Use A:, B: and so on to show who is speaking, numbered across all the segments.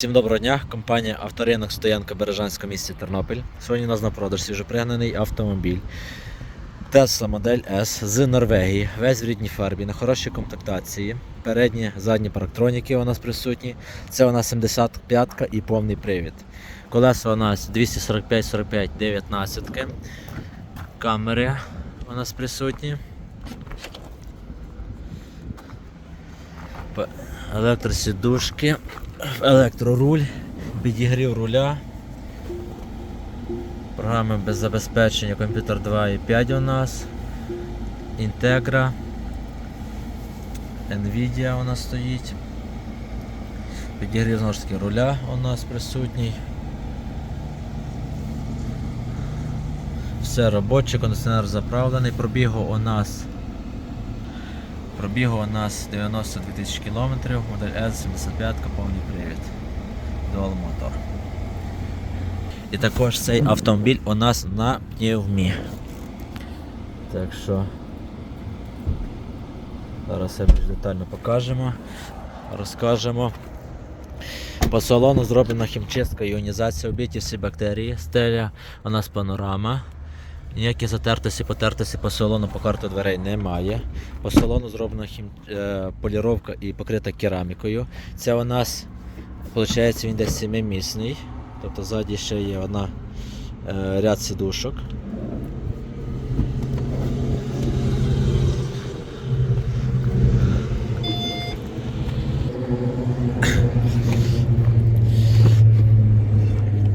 A: Всім доброго дня, компанія Авторинок Стоянка Бережанська місті Тернопіль. Сьогодні у нас на продаж свіжопригнаний автомобіль Tesla модель S з Норвегії, весь в рідній фарбі, на хорошій комплектації. Передні, задні парктроніки у нас присутні. Це у нас 75-ка і повний привід. Колеса у нас 245-45 19 Камери у нас присутні. Електросідушки, електроруль, підігрів руля. Програми без забезпечення, комп'ютер 2.5 у нас. Integra. Nvidia у нас стоїть. Підігрів знову ж таки руля у нас присутній. Все робоче, кондиціонер заправлений. Пробігу у нас Пробігу у нас 92 тисячі кілометрів, модель S75 повний привід. Dual Motor. І також цей автомобіль у нас на пневмі. Так що зараз все більш детально покажемо, розкажемо. По салону зроблена хімчистка, іонізація, обіті всі бактерії, стеля, у нас панорама. Ніякі затертості, потертості по салону по карту дверей немає. По салону зроблена хім... е, поліровка і покрита керамікою. Це у нас, виходить, він десь 7-місний. Тобто ззаді ще є одна е, ряд сідушок.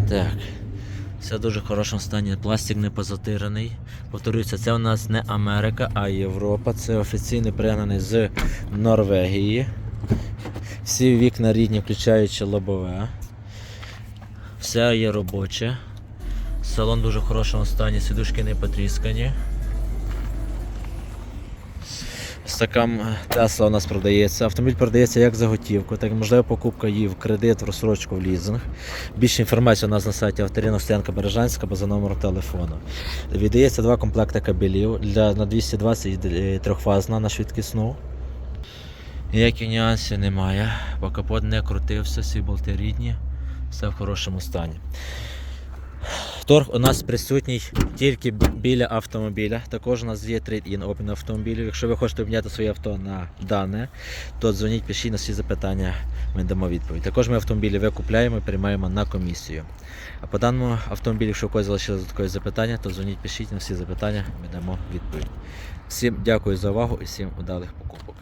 A: Так. Все в дуже хорошому стані. Пластик не позатираний. Повторюся, це у нас не Америка, а Європа. Це офіційний пригнаний з Норвегії. Всі вікна рідні, включаючи лобове. Все є робоче. Салон в дуже хорошому стані, сидушки не потріскані. Ось така м, Тесла у нас продається. Автомобіль продається як за готівку, так і можлива покупка її в кредит, в розсрочку, в лізинг. Більше інформації у нас на сайті Авторина Стоянка Бережанська за номером телефону. Віддається два комплекти кабелів для на 220 і трьохфазна на швидкісну. Ніяких нюансів немає, бо капот не крутився, всі болти рідні, все в хорошому стані. Торг у нас присутній тільки біля автомобіля. Також у нас є трейд-ін обмін автомобілів. Якщо ви хочете обміняти своє авто на дане, то дзвоніть, пишіть на всі запитання, ми дамо відповідь. Також ми автомобілі викупляємо і приймаємо на комісію. А по даному автомобілю, якщо у когось залишилось додаткові запитання, то дзвоніть, пишіть на всі запитання, ми дамо відповідь. Всім дякую за увагу і всім удалих покупок.